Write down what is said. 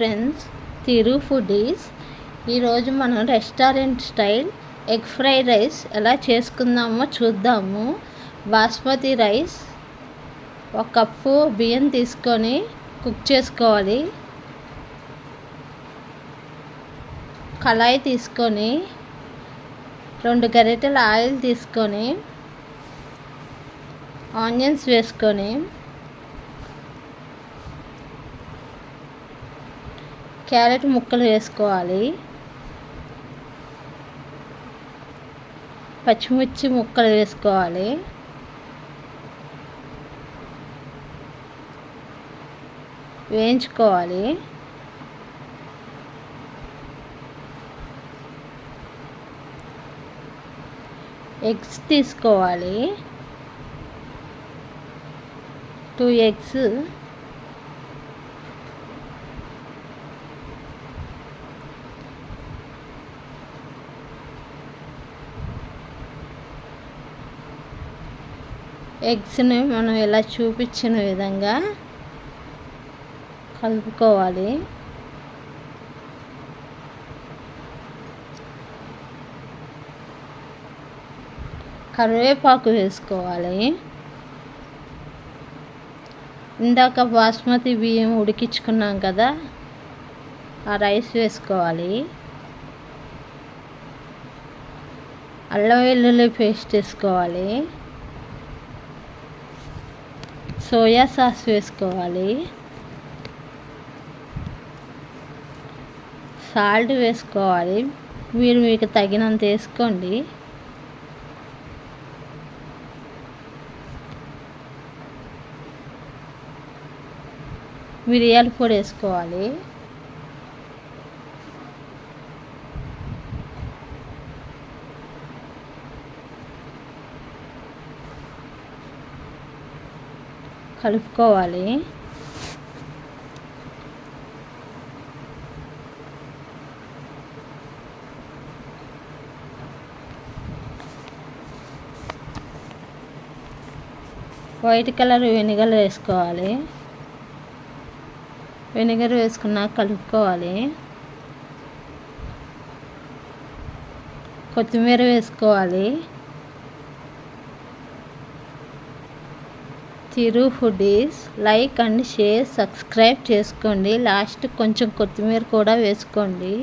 Friends తిరు foodies ఈరోజు మనం restaurant style egg fried rice ఎలా చేసుకుందామో చూద్దాము. బాస్మతి రైస్ ఒక కప్పు బియ్యం తీసుకొని కుక్ చేసుకోవాలి. కళాయి తీసుకొని రెండు గరిటెల ఆయిల్ తీసుకొని ఆనియన్స్ వేసుకొని క్యారెట్ ముక్కలు వేసుకోవాలి. పచ్చిమిర్చి ముక్కలు వేసుకోవాలి. వేయించుకోవాలి. ఎగ్స్ తీసుకోవాలి. టూ ఎగ్స్ ఎగ్స్ని మనం ఇలా చూపించిన విధంగా కలుపుకోవాలి. కరివేపాకు వేసుకోవాలి. ఇందాక బాస్మతి బియ్యం ఉడికించుకున్నాం కదా ఆ రైస్ వేసుకోవాలి. అల్లం వెల్లుల్లి పేస్ట్ వేసుకోవాలి. సోయా సాస్ వేసుకోవాలి. సాల్ట్ వేసుకోవాలి. మీరు మీకు తగినంత వేసుకోండి. మిరియాల పొడి వేసుకోవాలి. కలుపుకోవాలి. వైట్ కలర్ వెనిగర్ వేసుకోవాలి. వెనిగర్ వేసుకున్నాక కలుపుకోవాలి. కొత్తిమీర వేసుకోవాలి. Thiru foodies like and share subscribe చేసుకోండి. లాస్ట్ కొంచెం కొత్తిమీర కూడా వేసుకోండి.